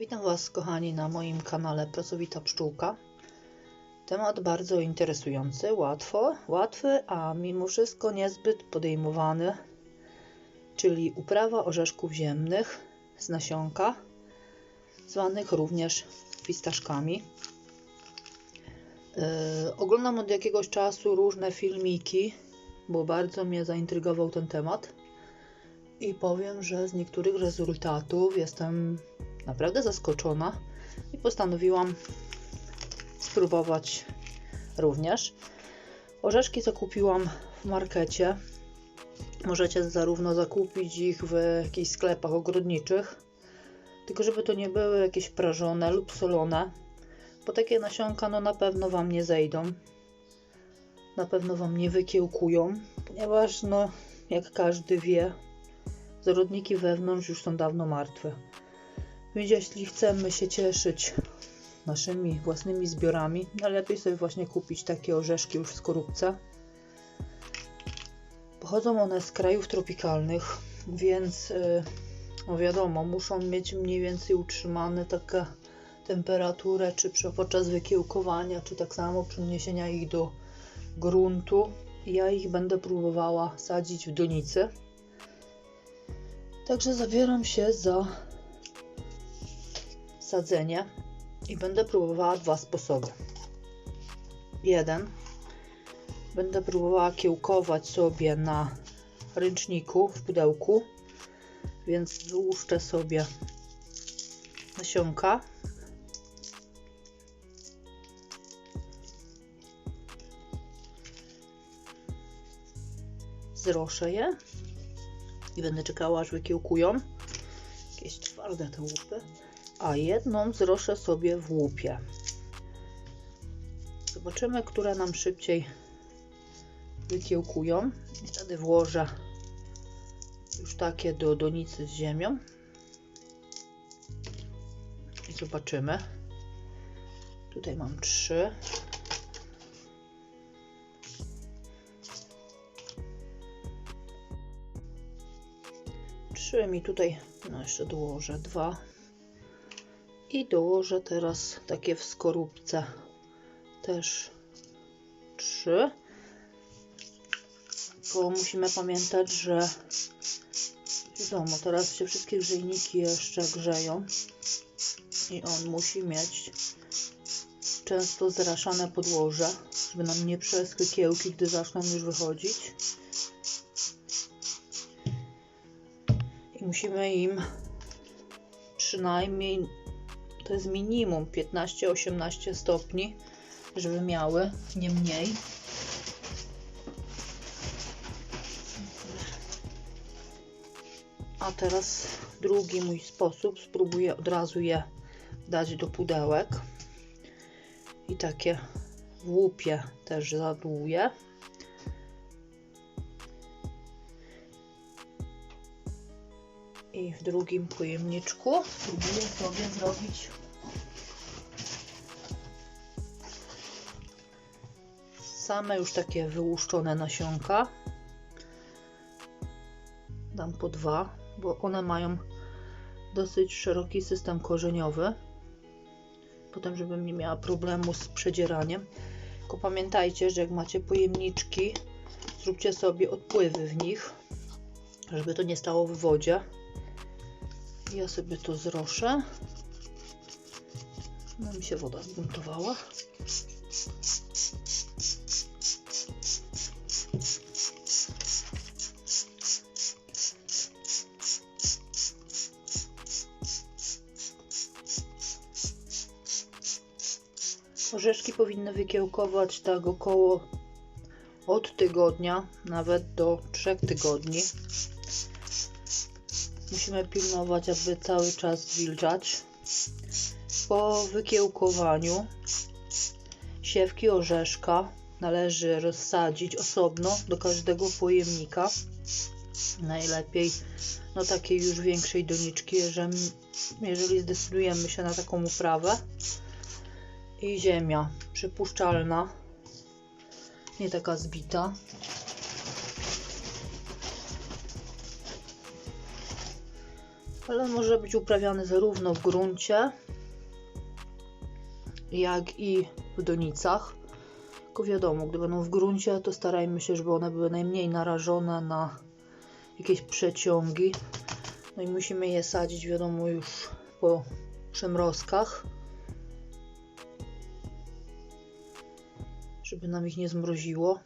Witam Was, kochani, na moim kanale Pracowita Pszczółka. Temat bardzo interesujący, łatwo, łatwy, a mimo wszystko niezbyt podejmowany, czyli uprawa orzeszków ziemnych z nasionka, zwanych również fistaszkami. Yy, oglądam od jakiegoś czasu różne filmiki, bo bardzo mnie zaintrygował ten temat. I powiem, że z niektórych rezultatów jestem naprawdę zaskoczona i postanowiłam spróbować również. Orzeszki zakupiłam w markecie. Możecie zarówno zakupić ich w jakichś sklepach ogrodniczych, tylko żeby to nie były jakieś prażone lub solone, bo takie nasionka no na pewno Wam nie zejdą. Na pewno Wam nie wykiełkują, ponieważ no jak każdy wie, zarodniki wewnątrz już są dawno martwe. Więc jeśli chcemy się cieszyć naszymi własnymi zbiorami, najlepiej sobie właśnie kupić takie orzeszki już w skorupce. Pochodzą one z krajów tropikalnych, więc yy, no wiadomo, muszą mieć mniej więcej utrzymane taką temperaturę, czy podczas wykiełkowania, czy tak samo przeniesienia ich do gruntu. Ja ich będę próbowała sadzić w donicy. Także zabieram się za sadzenie i będę próbowała dwa sposoby. Jeden. Będę próbowała kiełkować sobie na ręczniku w pudełku, więc wyłuszczę sobie nasionka. Zroszę je i będę czekała aż wykiełkują. Jakieś twarde te łupy a jedną zroszę sobie w łupie. Zobaczymy, które nam szybciej wykiełkują. I wtedy włożę już takie do donicy z ziemią. I zobaczymy. Tutaj mam trzy. Trzy mi tutaj, no jeszcze dołożę dwa. I dołożę teraz takie w skorupce też trzy. Bo musimy pamiętać, że wiadomo, teraz się wszystkie grzejniki jeszcze grzeją i on musi mieć często zraszane podłoże, żeby nam nie przeschły kiełki, gdy zaczną już wychodzić. I musimy im przynajmniej to jest minimum 15-18 stopni, żeby miały, nie mniej. A teraz drugi mój sposób. Spróbuję od razu je dać do pudełek. I takie w łupie też zadłuję. I w drugim pojemniczku spróbuję sobie zrobić same już takie wyłuszczone nasionka. Dam po dwa, bo one mają dosyć szeroki system korzeniowy. Potem, żebym nie miała problemu z przedzieraniem. Tylko pamiętajcie, że jak macie pojemniczki, zróbcie sobie odpływy w nich, żeby to nie stało w wodzie. Ja sobie to zroszę. No mi się woda zbuntowała. Orzeszki powinny wykiełkować tak około od tygodnia, nawet do trzech tygodni. Musimy pilnować, aby cały czas zwilżać. Po wykiełkowaniu siewki orzeszka należy rozsadzić osobno do każdego pojemnika. Najlepiej no takiej już większej doniczki, jeżeli, jeżeli zdecydujemy się na taką uprawę. I ziemia przypuszczalna, nie taka zbita. Ale może być uprawiany zarówno w gruncie, jak i w donicach. Tylko wiadomo, gdy będą w gruncie, to starajmy się, żeby one były najmniej narażone na jakieś przeciągi. No i musimy je sadzić, wiadomo, już po przemrozkach, żeby nam ich nie zmroziło.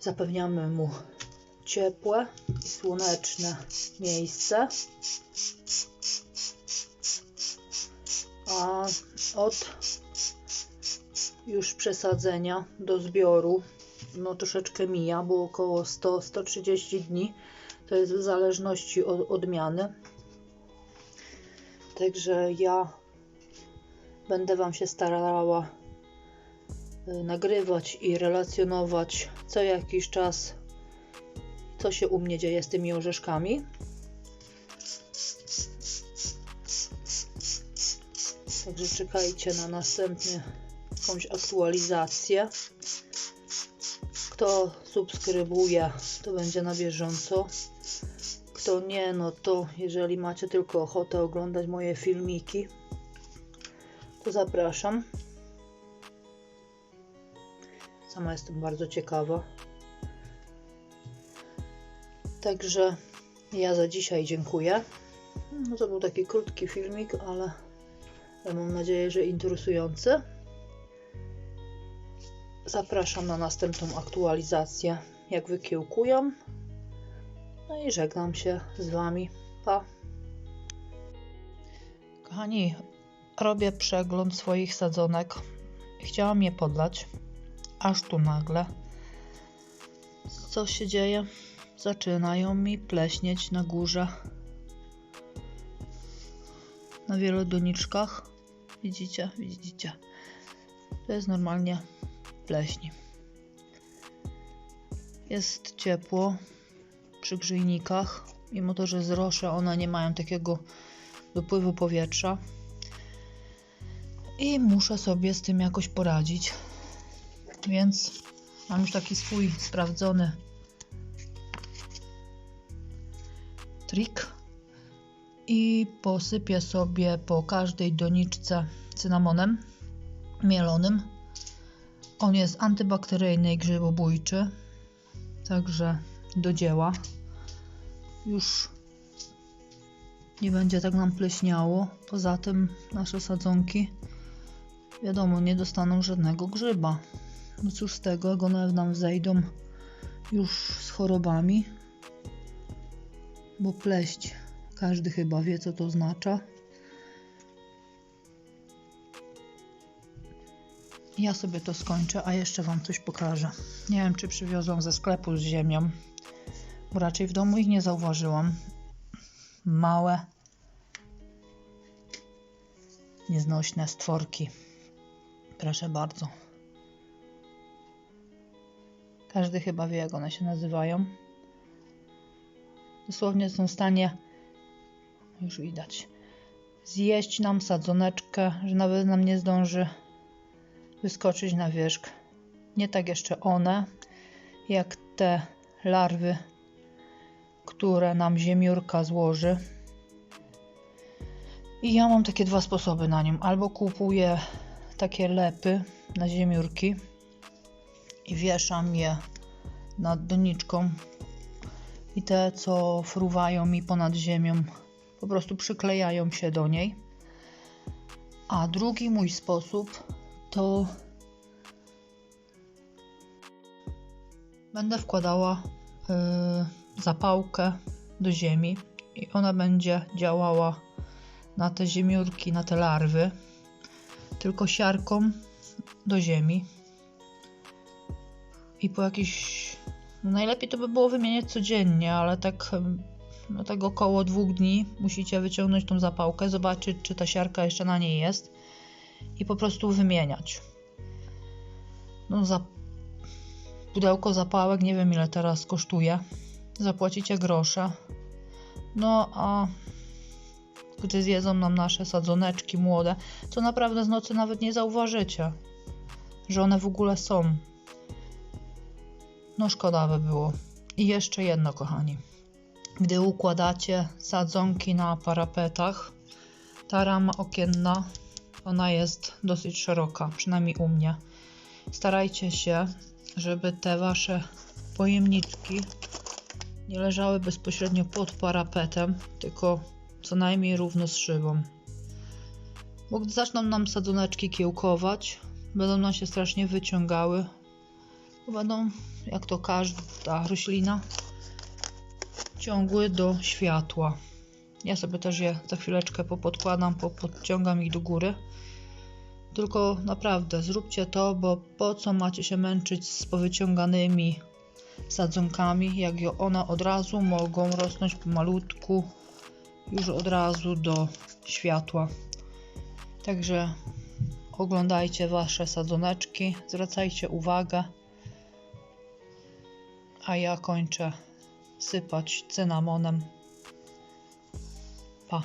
Zapewniamy mu ciepłe i słoneczne miejsce. A od już przesadzenia do zbioru no troszeczkę mija, bo około 100-130 dni. To jest w zależności od odmiany. Także ja będę Wam się starała y, nagrywać i relacjonować co jakiś czas, co się u mnie dzieje z tymi orzeszkami. Także czekajcie na następny jakąś aktualizację. Kto subskrybuje, to będzie na bieżąco. Kto nie, no to jeżeli macie tylko ochotę oglądać moje filmiki, to zapraszam. Sama jestem bardzo ciekawa. Także ja za dzisiaj dziękuję. No to był taki krótki filmik, ale mam nadzieję, że interesujący. Zapraszam na następną aktualizację, jak wykiełkują. No i żegnam się z Wami. Pa! Kochani, robię przegląd swoich sadzonek. Chciałam je podlać, aż tu nagle. Co się dzieje? Zaczynają mi pleśnieć na górze. Na wielodoniczkach. Widzicie? Widzicie? To jest normalnie pleśni. Jest ciepło przy grzejnikach, mimo to, że zrosze one nie mają takiego dopływu powietrza. I muszę sobie z tym jakoś poradzić. Więc mam już taki swój sprawdzony trik i posypię sobie po każdej doniczce cynamonem mielonym on jest antybakteryjny i grzybobójczy, także do dzieła. Już nie będzie tak nam pleśniało. Poza tym nasze sadzonki, wiadomo, nie dostaną żadnego grzyba. No cóż z tego, jak one nam zejdą już z chorobami, bo pleść każdy chyba wie, co to oznacza. Ja sobie to skończę, a jeszcze Wam coś pokażę. Nie wiem, czy przywiozłam ze sklepu z ziemią, bo raczej w domu ich nie zauważyłam. Małe, nieznośne stworki. Proszę bardzo. Każdy chyba wie, jak one się nazywają. Dosłownie są w stanie, już widać, zjeść nam sadzoneczkę, że nawet nam nie zdąży wyskoczyć na wierzch. Nie tak jeszcze one, jak te larwy, które nam ziemiórka złoży. I ja mam takie dwa sposoby na nim. Albo kupuję takie lepy na ziemiórki i wieszam je nad doniczką i te, co fruwają mi ponad ziemią, po prostu przyklejają się do niej. A drugi mój sposób to będę wkładała y, zapałkę do ziemi i ona będzie działała na te ziemiórki, na te larwy, tylko siarką do ziemi. I po jakiś. Najlepiej to by było wymieniać codziennie, ale tak, no tak około dwóch dni musicie wyciągnąć tą zapałkę, zobaczyć, czy ta siarka jeszcze na niej jest i po prostu wymieniać. No, za pudełko zapałek, nie wiem ile teraz kosztuje. Zapłacicie grosze. No a gdy zjedzą nam nasze sadzoneczki młode, to naprawdę z nocy nawet nie zauważycie, że one w ogóle są. No szkoda by było. I jeszcze jedno, kochani. gdy układacie sadzonki na parapetach, ta rama okienna, ona jest dosyć szeroka, przynajmniej u mnie. Starajcie się, żeby te wasze pojemniczki nie leżały bezpośrednio pod parapetem, tylko co najmniej równo z szybą. Bo gdy zaczną nam sadzoneczki kiełkować, będą nam się strasznie wyciągały, będą, jak to każda roślina, ciągły do światła. Ja sobie też je za chwileczkę popodkładam, popodciągam ich do góry. Tylko naprawdę zróbcie to, bo po co macie się męczyć z powyciąganymi sadzonkami, jak one od razu mogą rosnąć pomalutku, już od razu do światła. Także oglądajcie wasze sadzoneczki, zwracajcie uwagę, a ja kończę sypać cynamonem. Pa.